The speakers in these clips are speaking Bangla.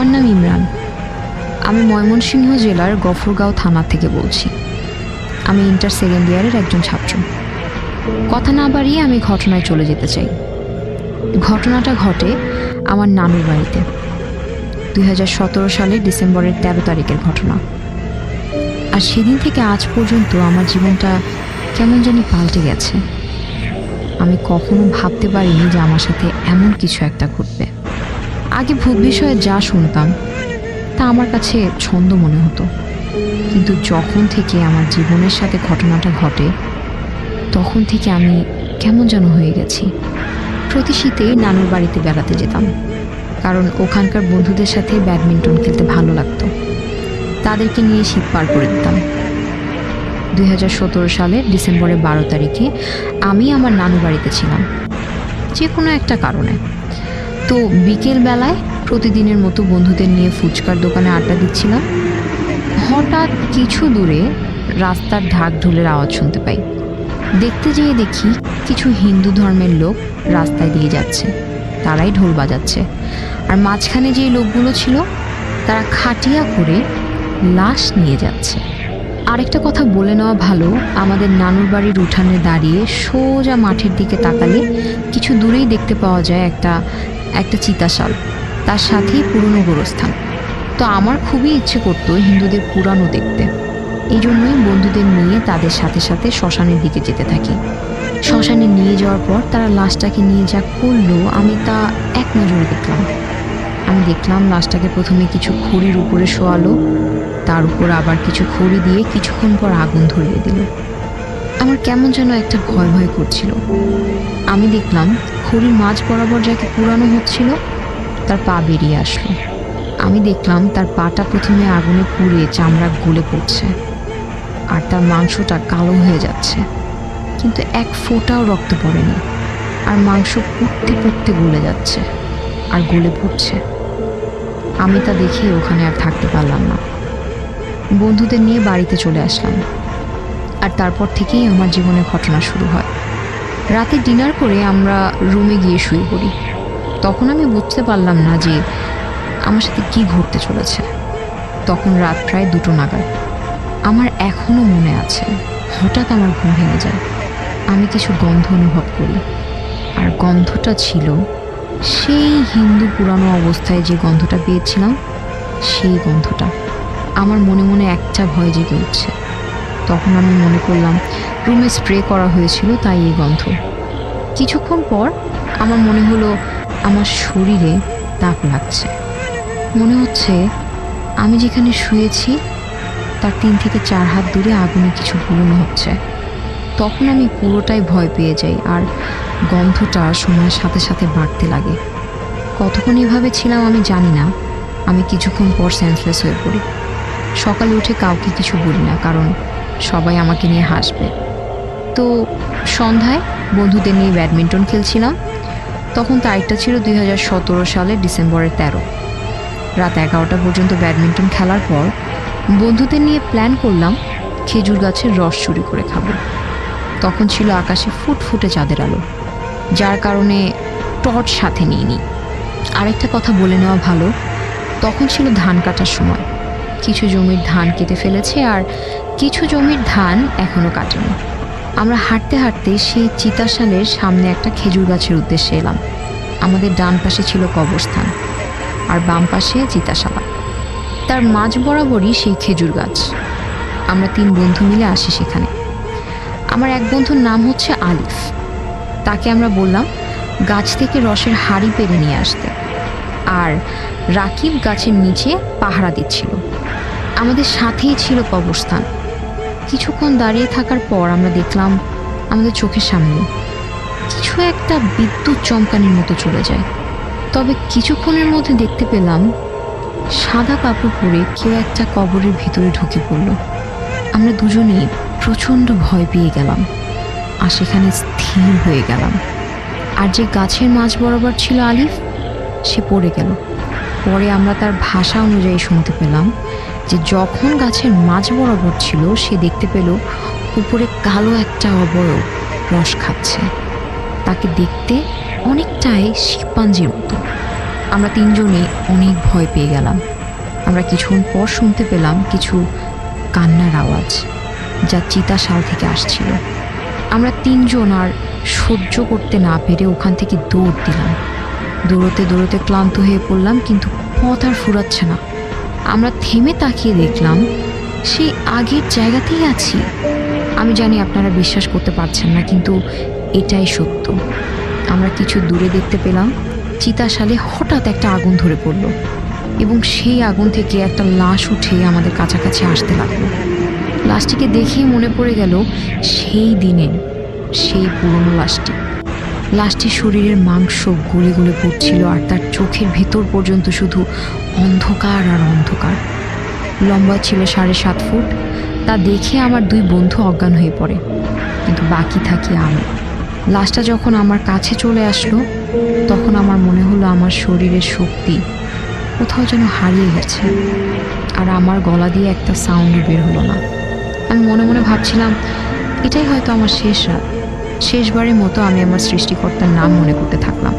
আমার নাম ইমরান। আমি ময়মনসিংহ জেলার গফরগাঁও থানা থেকে বলছি। আমি ইন্টার সেকেন্ড ইয়ারের একজন ছাত্র। কথা না বাড়িয়ে আমি ঘটনায় চলে যেতে চাই। ঘটনাটা ঘটে আমার নানুর বাড়িতে। দুই হাজার সতেরো সালের ডিসেম্বরের তেরো তারিখের ঘটনা। আর সেদিন থেকে আজ পর্যন্ত আমার জীবনটা কেমন জানি পাল্টে গেছে। আমি কখনো ভাবতে পারিনি যে আমার সাথে এমন কিছু একটা ঘটবে। আগে ভূত বিষয়ে যা শুনতাম, তা আমার কাছে ছন্দ মনে হতো। কিন্তু যখন থেকে আমার জীবনের সাথে ঘটনাটা ঘটে, তখন থেকে আমি কেমন যেন হয়ে গেছি। প্রতি শীতে নানুর বাড়িতে বেড়াতে যেতাম, কারণ ওখানকার বন্ধুদের সাথে ব্যাডমিন্টন খেলতে ভালো লাগতো। তাদেরকে নিয়ে শীত পার করে দিতাম। দু হাজার সতেরো সালের ডিসেম্বরের বারো তারিখে আমি আমার নানু বাড়িতে ছিলাম যে কোনো একটা কারণে। তো বিকেল বেলায় প্রতিদিনের মতো বন্ধুদের নিয়ে ফুচকার দোকানে আড্ডা দিচ্ছিলাম। হঠাৎ কিছু দূরে রাস্তার ঢাক ঢোলের আওয়াজ শুনতে পাই। দেখতে যেয়ে দেখি কিছু হিন্দু ধর্মের লোক রাস্তায় দিয়ে যাচ্ছে। তারাই ঢোল বাজাচ্ছে। আর মাঝখানে যে লোকগুলো ছিল, তারা খাটিয়া করে লাশ নিয়ে যাচ্ছে। আরেকটা কথা বলে নেওয়া ভালো, আমাদের নানুর বাড়ির উঠানে দাঁড়িয়ে সোজা মাঠের দিকে তাকালে কিছু দূরেই দেখতে পাওয়া যায় একটা একটা চিতাশাল, তার সাথেই পুরনো গোরস্থান। তো আমার খুবই ইচ্ছে করতো হিন্দুদের পুরানো দেখতে। এই জন্যই বন্ধুদের নিয়ে তাদের সাথে সাথে শ্মশানের দিকে যেতে থাকি। শ্মশানে নিয়ে যাওয়ার পর তারা লাশটাকে নিয়ে যা করল, আমি তা এক নজরে দেখলাম। আমি দেখলাম লাশটাকে প্রথমে কিছু খড়ির উপরে শোয়ালো, তার উপর আবার কিছু খড়ি দিয়ে কিছুক্ষণ পর আগুন ধরিয়ে দিল। আমার কেমন যেন একটা ভয় ভয় করছিল। আমি দেখলাম খড়ির মাঝ বরাবর যাকে পুরানো হচ্ছিল, তার পা বেরিয়ে আসলো। আমি দেখলাম তার পাটা প্রথমে আগুনে পুড়ে চামড়া গলে পড়ছে, আর তার মাংসটা কালো হয়ে যাচ্ছে। কিন্তু এক ফোঁটাও রক্ত পড়েনি, আর মাংস পুড়তে পুড়তে গলে যাচ্ছে, আর গলে পড়ছে। আমি তা দেখে ওখানে আর থাকতে পারলাম না। বন্ধুদের নিয়ে বাড়িতে চলে আসলাম। আর তারপর থেকেই আমার জীবনে ঘটনা শুরু হয়। রাতে ডিনার করে আমরা রুমে গিয়ে শুয়ে পড়ি। তখন আমি বুঝতে পারলাম না যে আমার সাথে কি ঘটতে চলেছে। তখন রাত প্রায় দুটো নাগাদ। আমার এখনও মনে আছে, হঠাৎ আমার ঘুম ভেঙে যায়। আমি কিছু গন্ধ অনুভব করি। আর গন্ধটা ছিল সেই হিন্দু পুরানো অবস্থায় যে গন্ধটা পেয়েছিলাম, সেই গন্ধটা। আমার মনে মনে একটা ভয় জেগে উঠছে। তখন আমি মনে করলাম, রুমে স্প্রে করা হয়েছিল, তাই এই গন্ধ। কিছুক্ষণ পর আমার মনে হলো, আমার শরীরে তাপ লাগছে। মনে হচ্ছে, আমি যেখানে শুয়েছি, তার তিন থেকে চার হাত দূরে আগুনে কিছু পুরনো হচ্ছে। তখন আমি পুরোটাই ভয় পেয়ে যাই, আর গন্ধটা সময়ের সাথে সাথে বাড়তে লাগে। কতক্ষণ এভাবে ছিলাম আমি জানি না, আমি কিছুক্ষণ পর সেন্সলেস হয়ে পড়ি। সকালে উঠে কাউকে কিছু বলি না, কারণ সবাই আমাকে নিয়ে হাসবে। তো সন্ধ্যায় বন্ধুদের নিয়ে ব্যাডমিন্টন খেলছিলাম। তখন তারিখটা ছিল দুই হাজার সতেরো সালের ডিসেম্বরের তেরো। রাত এগারোটা পর্যন্ত ব্যাডমিন্টন খেলার পর বন্ধুদের নিয়ে প্ল্যান করলাম খেজুর গাছের রস চুরি করে খাব। তখন ছিল আকাশে ফুটফুটে চাঁদের আলো, যার কারণে টর্চ সাথে নিইনি। আরেকটা কথা বলে নেওয়া ভালো, তখন ছিল ধান কাটার সময়। কিছু জমির ধান কেটে ফেলেছে আর কিছু জমির ধান এখনও কাটেনি। আমরা হাঁটতে হাঁটতে সেই চিতাশালের সামনে একটা খেজুর গাছের উদ্দেশ্যে এলাম। আমাদের ডান পাশে ছিল কবরস্থান আর বাম পাশে চিতাশালা। তার মাঝ বরাবরই সেই খেজুর গাছ। আমরা তিন বন্ধু মিলে আসি সেখানে। আমার এক বন্ধুর নাম হচ্ছে আলিফ। তাকে আমরা বললাম, গাছ থেকে রসের হাড়ি পেরে নিয়ে আসতে। আর রাকিব গাছের নিচে পাহারা দিচ্ছিল। আমাদের সাথেই ছিল কবরস্থান। কিছুক্ষণ দাঁড়িয়ে থাকার পর আমরা দেখলাম আমাদের চোখের সামনে কিছু একটা বিদ্যুৎ চমকানির মতো চলে যায়। তবে কিছুক্ষণের মধ্যে দেখতে পেলাম সাদা কাপড় পরে কেউ একটা কবরের ভিতরে ঢুকে পড়ল। আমরা দুজনেই প্রচণ্ড ভয় পেয়ে গেলাম আর সেখানে স্থির হয়ে গেলাম। আর যে গাছের মাঝ বরাবর ছিল আলিফ, সে পড়ে গেল। পরে আমরা তার ভাষা অনুযায়ী শুনতে পেলাম যে যখন গাছের মাঝ বরাবর ছিল, সে দেখতে পেল উপরে কালো একটা অবয়ব রস খাচ্ছে। তাকে দেখতে অনেকটাই শিম্পাঞ্জির মতো। আমরা তিনজনে অনেক ভয় পেয়ে গেলাম। আমরা কিছুক্ষণ পর শুনতে পেলাম কিছু কান্নার আওয়াজ, যা চিতাশাল থেকে আসছিল। আমরা তিনজন আর সহ্য করতে না পেরে ওখান থেকে দৌড় দিলাম। দৌড়তে দৌড়তে ক্লান্ত হয়ে পড়লাম, কিন্তু পথ আর ফুরাচ্ছে না। আমরা থেমে তাকিয়ে দেখলাম সেই আগের জায়গাতেই আছি। আমি জানি আপনারা বিশ্বাস করতে পারছেন না, কিন্তু এটাই সত্য। আমরা কিছু দূরে দেখতে পেলাম, চিতাশালে হঠাৎ একটা আগুন ধরে পড়ল এবং সেই আগুন থেকে একটা লাশ উঠে আমাদের কাছাকাছি আসতে লাগল। লাশটিকে দেখেই মনে পড়ে গেল, সেই দিনের সেই পুরনো লাশটি। লাশটির শরীরের মাংস গলে গলে পড়ছিল আর তার চোখের ভেতর পর্যন্ত শুধু অন্ধকার আর অন্ধকার। লম্বা ছিল সাড়ে সাত ফুট। তা দেখে আমার দুই বন্ধু অজ্ঞান হয়ে পড়ে। কিন্তু বাকি থাকি আমি। লাশটা যখন আমার কাছে চলে আসলো, তখন আমার মনে হলো আমার শরীরের শক্তি কোথাও যেন হারিয়ে গেছে। আর আমার গলা দিয়ে একটা সাউন্ড বের হলো না। আমি মনে মনে ভাবছিলাম, এটাই হয়তো আমার শেষ রাত। শেষবারের মতো আমি আমার সৃষ্টিকর্তার নাম মনে করতে থাকলাম।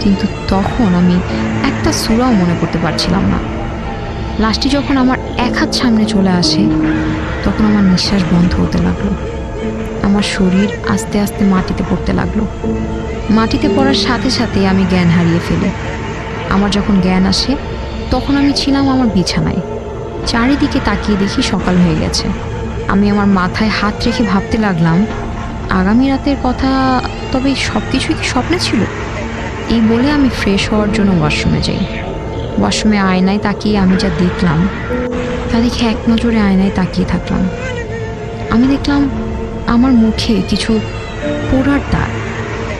কিন্তু তখন আমি একটা সুরাও মনে করতে পারছিলাম না। লাশটি যখন আমার এক হাত সামনে চলে আসে, তখন আমার নিঃশ্বাস বন্ধ হতে লাগল। আমার শরীর আস্তে আস্তে মাটিতে পড়তে লাগল। মাটিতে পড়ার সাথে সাথে আমি জ্ঞান হারিয়ে ফেলি। আমার যখন জ্ঞান আসে, তখন আমি ছিলাম আমার বিছানায়। চারিদিকে তাকিয়ে দেখি সকাল হয়ে গেছে। আমি আমার মাথায় হাত রেখে ভাবতে লাগলাম আগামী রাতের কথা, তবে সব কিছুই কি স্বপ্নে ছিল? এই বলে আমি ফ্রেশ হওয়ার জন্য ওয়াশরুমে যাই। ওয়াশরুমে আয়নায় তাকিয়ে আমি যা দেখলাম, তা দেখে এক নজরে আয়নায় তাকিয়ে থাকলাম। আমি দেখলাম আমার মুখে কিছু পোড়ার দাগ।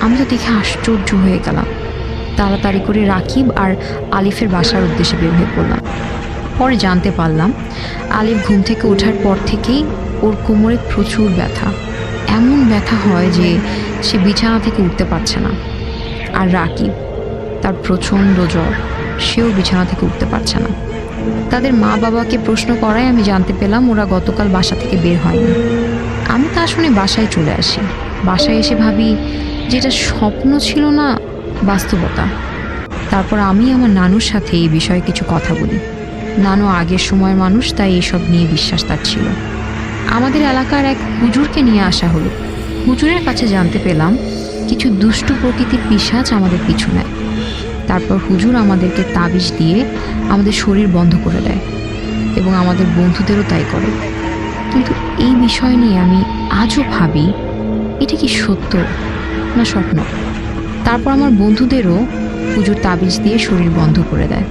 আমি তো দেখে আশ্চর্য হয়ে গেলাম। তাড়াতাড়ি করে রাকিব আর আলিফের বাসার উদ্দেশ্যে বের হয়ে পড়লাম। পরে জানতে পারলাম, আলিফ ঘুম থেকে ওঠার পর থেকেই ওর কোমরে প্রচুর ব্যথা। এমন ব্যথা হয় যে সে বিছানা থেকে উঠতে পারছে না। আর রাকিব, তার প্রচণ্ড জ্বর, সেও বিছানা থেকে উঠতে পারছে না। তাদের মা বাবাকে প্রশ্ন করায় আমি জানতে পেলাম ওরা গতকাল বাসা থেকে বের হয়নি। আমি তা শুনে বাসায় চলে আসি। বাসায় এসে ভাবি, যেটা স্বপ্ন ছিল না, বাস্তবতা। তারপর আমি আমার নানুর সাথে এই বিষয়ে কিছু কথা বলি। নানু আগের সময়ের মানুষ, তাই এসব নিয়ে বিশ্বাস তার ছিল। আমাদের এলাকার এক হুজুরকে নিয়ে আসা হলো। হুজুরের কাছে জানতে পেলাম, কিছু দুষ্টু প্রকৃতির পিসাচ আমাদের পিছু নেয়। তারপর হুজুর আমাদেরকে তাবিজ দিয়ে আমাদের শরীর বন্ধ করে দেয় এবং আমাদের বন্ধুদেরও তাই করে। কিন্তু এই বিষয় নিয়ে আমি আজও ভাবি, এটা কি সত্য না স্বপ্ন? তারপর আমার বন্ধুদেরও হুজুর তাবিজ দিয়ে শরীর বন্ধ করে দেয়।